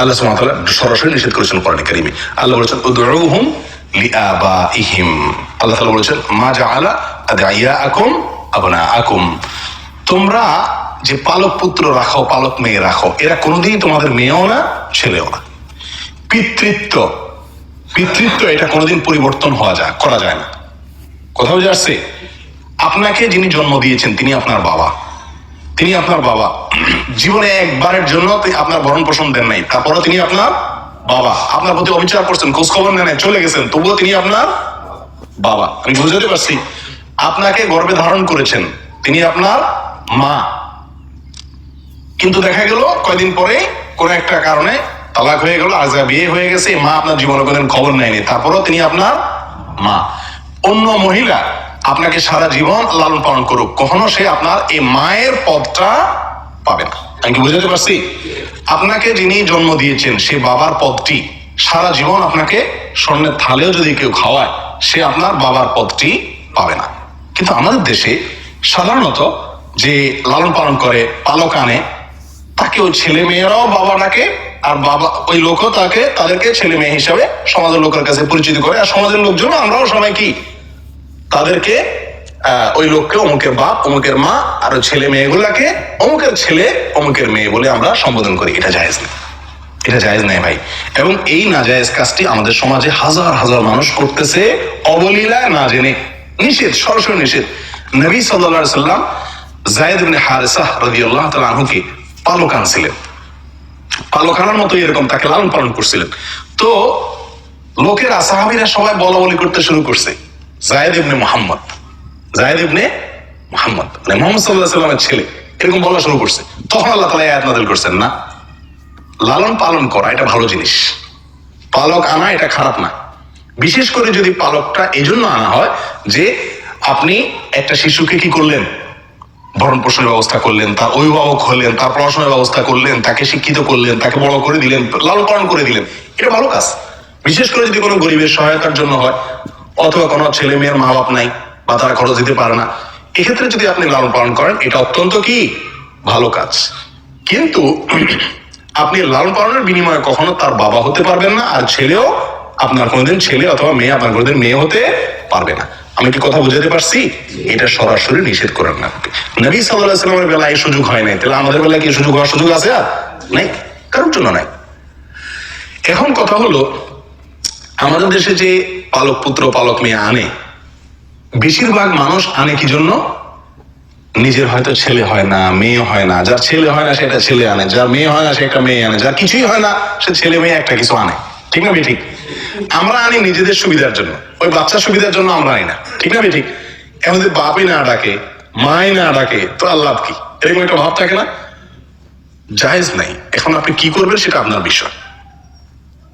আল্লাহ তাআলা সরাসরি নিষেধ করেছেন কোরআন কারিমে। আল্লাহ বলেছেন, উদউহুম লিআবাইহিম আল্লাহ তাআলা বলেছেন, মা জাআলা আদাইয়াকুম আবনাআকুম। তোমরা যে পালক পুত্র রাখো পালক মেয়ে রাখো এরা কোনোদিনই তোমাদের মেয়েও না, ছেলেও না। পিতৃত্ব পিতৃত্ব এটা কোনোদিন পরিবর্তন হওয়া যায়, করা যায় না। কোথাও যাচ্ছে আপনাকে যিনি জন্ম দিয়েছেন, তিনি আপনার বাবা। তিনি আপনার বাবা। জীবনে একবারের জন্য আপনার ভরণ পোষণ দেন নাই। তারপরে তিনি আপনার বাবা। আপনার প্রতি অবিচার করছেন খোঁজ খবর নেন চলে গেছেন, তবুও তিনি আপনার বাবা। আমি বুঝতে পারছি। আপনাকে গর্বে ধারণ করেছেন। তিনি আপনার মা। কিন্তু দেখা গেল, কয়দিন পরে কোন একটা কারণে তালাক হয়ে গেল, আজ বিয়ে হয়ে গেছে, মা আপনার জীবনে কোনদিন খবর নেয়নি। তারপরও তিনি আপনার মা। অন্য মহিলা আপনাকে সারা জীবন লালন পালন করুক। কখনো সে আপনার এই মায়ের পদটা পাবে না। আমি কি বুঝাতে পারছি? আপনাকে যিনি জন্ম দিয়েছেন, সে বাবার পদটি সারা জীবন আপনাকে স্বর্ণের থালেও যদি কেউ খাওয়ায়, সে আপনার বাবার পদটি পাবে না। কিন্তু আমাদের দেশে সাধারণত যে লালন পালন করে, পালক আনে তাকে ওই ছেলে মেয়েরাও বাবা ডাকে, আর বাবা, ওই লোকও তাকে, তাদেরকে ছেলে মেয়ে হিসাবে সমাজের লোকের কাছে পরিচিত করে, আর সমাজের লোকজন আমরাও সবাই কি তাদেরকে ওই লোককে অমুকের বাপ, অমুকের মা, আর ছেলে মেয়েগুলাকে, অমুকের ছেলে, অমুকের মেয়ে বলে আমরা সম্বোধন করি। এটা জায়েজ না এটা জায়েজ নাই ভাই। এবং এই নাজায়েজ কাজটি আমাদের সমাজে হাজার হাজার মানুষ করতেছে অবলীলায় না জেনে। নিষেধ, সরাসরি নিষেধ। নবী সাল্লাল্লাহু সাল্লাম জায়েদ ইবনে হারিসা রাদিয়াল্লাহু তাআলা আনহুকে পালক আনছিলেন। পালক আনার মতো এরকম তাকে লালন পালন করছিলেন। তো লোকের আসাহাবিরা সবাই বলা বলি করতে শুরু করছে। জায়েদ ইবনে মোহাম্মদ। জায়েদ ইবনে মোহাম্মদ। মানে মোহাম্মদ সাল্লাহ সাল্লামের ছেলে। এরকম বলা শুরু করছে? তখন আল্লাহ তালা আয়াত নাযিল করছেন, না, লালন পালন করা এটা ভালো জিনিস। পালক আনা এটা খারাপ না। বিশেষ করে যদি পালকটা এই জন্য আনা হয় যে আপনি একটা শিশুকে কি করলেন? ভরণ পোষণের ব্যবস্থা করলেন, তার অভিভাবক হলেন, তার পড়াশোনার ব্যবস্থা করলেন, তাকে শিক্ষিত করলেন, তাকে বড় করে দিলেন, লালন পালন করে দিলেন। এটা ভালো কাজ। বিশেষ করে যদি কোনো গরিবের সহায়তার জন্য হয় অথবা কোনো ছেলে মেয়ের মা বাপ নাই বা তারা খরচ দিতে পারে না, এক্ষেত্রে যদি আপনি লালন পালন করেন, এটা অত্যন্ত কি? ভালো কাজ। কিন্তু আপনি লালন পালনের বিনিময়ে কখনো তার বাবা হতে পারবেন না, আর ছেলেও আপনার কোনোদিন ছেলে অথবা মেয়ে আপনার কোনোদিন মেয়ে হতে পারবে না। আমি কি কথা বুঝাতে পারছি? এটা সরাসরি নিষেধ করেন না নবী সাল্লাহ সাল্লামের বেলায় এই সুযোগ হয় নাই। তাহলে আমাদের বেলায় কি সুযোগ হওয়ার সুযোগ আছে আর? নাই। কারোর জন্য নাই। এখন কথা হলো, আমাদের দেশে যে পালক পুত্র, পালক মেয়ে আনে। বেশিরভাগ মানুষ আনে কি জন্য? নিজের হয়তো ছেলে হয় না মেয়ে হয় না। যার ছেলে হয় না সেটা ছেলে আনে। যার মেয়ে হয় না, সে একটা মেয়ে আনে। যার কিছুই হয় না, সে ছেলে মেয়ে একটা কিছু আনে। ঠিক না ঠিক আমরা আনি নিজেদের সুবিধার জন্য। ওই বাচ্চার সুবিধার জন্য আমরা আনি না। ঠিক না ঠিক আমাদের বাপই না ডাকে, মাই না ডাকে, তো আল্লাহ কি? এরকম একটা ভাব থাকে না? জায়েজ নাই। এখন আপনি কি করবেন সেটা আপনার বিষয়।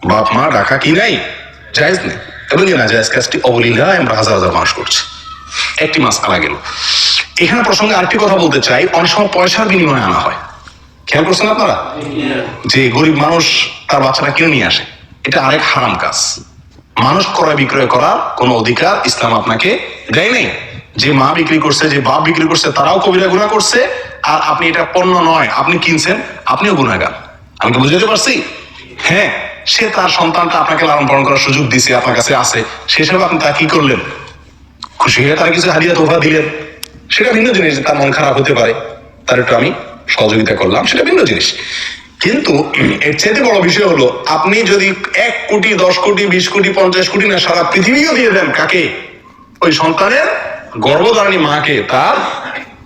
বাপ মা ডাকা কি নাই? জায়েজ নেই। এবং এই না জায়েজ কাজটি অবলীলায় আমরা হাজার হাজার মানুষ করছি। একটি মাস আনা গেল। এখানে প্রসঙ্গে আরেকটি কথা বলতে চাই। অনেক সময় পয়সার বিনিময়ে আনা হয়। খেয়াল করছেন আপনারা? যে গরিব মানুষ তার বাচ্চাটা কিনে নিয়ে আসে। এটা আরেক হারাম কাজ। মানুষ ক্রয় বিক্রয় করার কোনো অধিকার ইসলাম আপনাকে দেয় নেই। যে মা বিক্রি করছে, যে বাপ বিক্রি করছে, তারাও কবিরা গুণা করছে। আর আপনি এটা পণ্য নয়, আপনি কিনছেন, আপনিও গুণাগার আমি কি বুঝতে পারছি? হ্যাঁ সে তার সন্তানটা আপনাকে লালন পালন করার সুযোগ দিছে, আপনার কাছে আছে। সে হিসাবে আপনি তা কি করলেন? খুশি হয়ে তার কিছু হাদিয়া তোফা দিলেন। সেটা ভিন্ন জিনিস, তার মন খারাপ হতে পারে। তার একটু আমি সহযোগিতা করলাম, সেটা ভিন্ন জিনিস। কিন্তু এর চাইতে বড় বিষয় হলো, আপনি যদি এক কোটি, দশ কোটি, বিশ কোটি, পঞ্চাশ কোটি না সারা পৃথিবীও দিয়ে দেন কাকে? ওই সন্তানের গর্ভধারণী মাকে, তার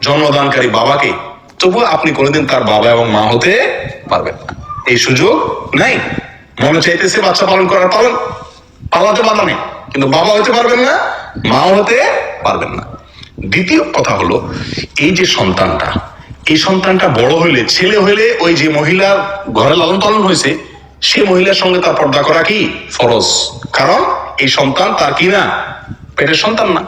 জন্মদানকারী বাবাকে। তবুও আপনি কোনোদিন তার বাবা এবং মা হতে পারবেন এই সুযোগ নাই। মনে চাইতেছে বাচ্চা পালন করার পালন। পালাতে বাধা নেই কিন্তু বাবা হতে পারবেন না মাও হতে পারবেন না। দ্বিতীয় কথা হলো, এই যে সন্তানটা, এই সন্তানটা বড় হইলে, ছেলে হইলে ওই যে মহিলার ঘরে লালন পালন হয়েছে, সে মহিলার সঙ্গে তার পর্দা করা কি? ফরজ। কারণ এই সন্তান তার কি না? পেটের সন্তান না।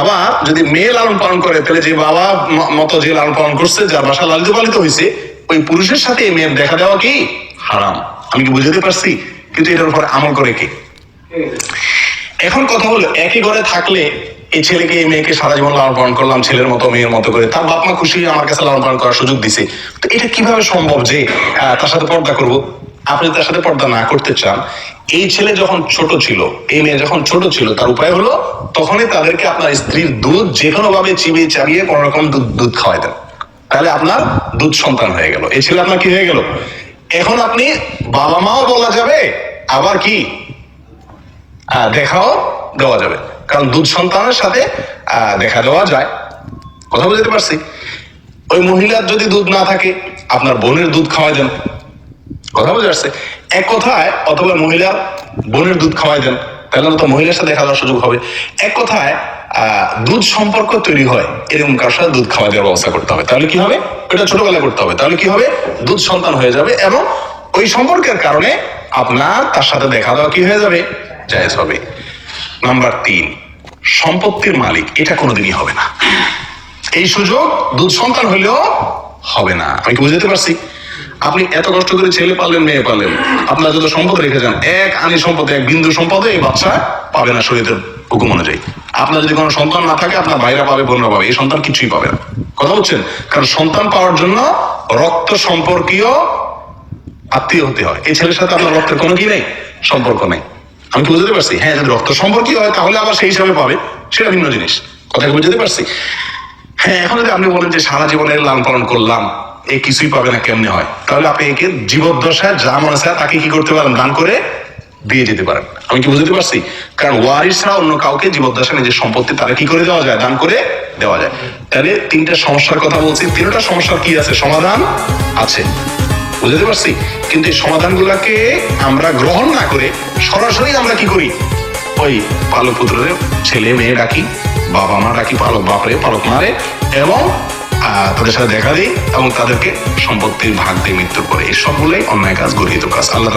আবার যদি মেয়ে লালন পালন করে, তাহলে যে বাবা মতো যে লালন পালন করছে, যার বাসা লালিত পালিত হয়েছে ওই পুরুষের সাথে মেয়ের দেখা দেওয়া কি? হারাম। আমি কি বুঝতে পারছি? কিন্তু এটার উপর আমল করে কে? এখন কথা হলো, একই ঘরে থাকলে এই ছেলেকে, এই মেয়েকে সারা জীবন লালন পালন করলাম, ছেলের মতো, মেয়ের মতো করে। তার বাপ মা খুশি আমার কাছে লালন পালন করার সুযোগ দিছে। তো এটা কীভাবে সম্ভব যে তার সাথে পর্দা করব? আপনি তার সাথে পর্দা না করতে চান, এই ছেলে যখন ছোট ছিল, এই মেয়ে যখন ছোট ছিল, তার উপায় হলো তখনই তাদেরকে আপনার স্ত্রীর দুধ যে কোনো ভাবে চিবিয়ে চাবিয়ে কোন রকম দুধ দুধ খাওয়াই দেন। তাহলে আপনার দুধ সন্তান হয়ে গেল। এই ছেলে আপনার কি হয়ে গেল? এখন আপনি বাবা মাও বলা যাবে, আবার কি? দেখাও দেওয়া যাবে। কারণ দুধ সন্তানের সাথে দেখা দেওয়া যায়। কথা বুঝতে পারছি? ওই মহিলার যদি দুধ না থাকে, আপনার বোনের দুধ খাওয়াই দেন। কথা বুঝতে পারছে? এক কথায়, অথবা মহিলার বোনের দুধ খাওয়াই দেন, তাহলে তো মহিলার সাথে দেখা দেওয়ার সুযোগ হবে। এক কথায় দুধ সম্পর্ক তৈরি হয়, এরকম কারোর সাথে দুধ খাওয়া দেওয়ার ব্যবস্থা করতে হবে। তাহলে কি হবে? এটা ছোটবেলায় করতে হবে। তাহলে কি হবে? দুধ সন্তান হয়ে যাবে এবং ওই সম্পর্কের কারণে আপনার তার সাথে দেখা দেওয়া কি হয়ে যাবে? জায়েজ হবে। নাম্বার তিন, সম্পত্তির মালিক, এটা কোনোদিনই হবে না। এই সুযোগ দুধ সন্তান হলেও হবে না। আমি কি বুঝতে পারছি? আপনি এত কষ্ট করে ছেলে পালেন মেয়ে পালেন আপনার যত সম্পদ রেখে যান, এক আনি সম্পদে, এক বিন্দু সম্পদে এই বাচ্চা পাবে না শরীরের হুকুম অনুযায়ী আপনার যদি কোনো সন্তান না থাকে, আপনার ভাইরা পাবে, বোনরা পাবে, এই সন্তান কিছুই পাবে না। কথা বলছেন? কারণ সন্তান পাওয়ার জন্য রক্ত সম্পর্কীয় আত্মীয় হতে হয়। এই ছেলের সাথে আপনার রক্তের কোনো কি নেই? সম্পর্ক নেই। আমি কি বুঝতে পারছি? হ্যাঁ যদি রক্ত সম্পর্কীয় হয়, তাহলে আবার সেই হিসাবে পাবে। সেটা ভিন্ন জিনিস। কথা বুঝতে পারছি? হ্যাঁ এখন যদি আপনি বলেন যে সারা জীবনের লালন পালন করলাম, এ কিছুই পাবে না, কেমনে হয়? তাহলে আপনি একে জীবদ্দশায় যা মনে তাকে কি করতে পারেন? দান করে দিয়ে যেতে পারেন। আমি কি বুঝতে পারছি? কারণ ওয়ারিস ছাড়া অন্য কাউকে জীবদ্দশা নিজের সম্পত্তি তারা কি করে দেওয়া যায়, দান করে দেওয়া যায়। তাহলে তিনটা সমস্যার কথা বলছি। তিনটা সমস্যার কি আছে? সমাধান আছে। বুঝতে পারছি? কিন্তু এই সমাধানগুলোকে আমরা গ্রহণ না করে সরাসরি আমরা কি করি? ওই পালক পুত্রদের ছেলে মেয়ে ডাকি, বাবা মা ডাকি, পালক বাপরে, পালক মারে এবং তাদের সাথে দেখা দিই এবং তাদেরকে সম্পত্তির ভাগ দিই মৃত্যুর পরে। এই সবগুলোই অন্যায় কাজ, গরিহিত কাজ। আল্লাহ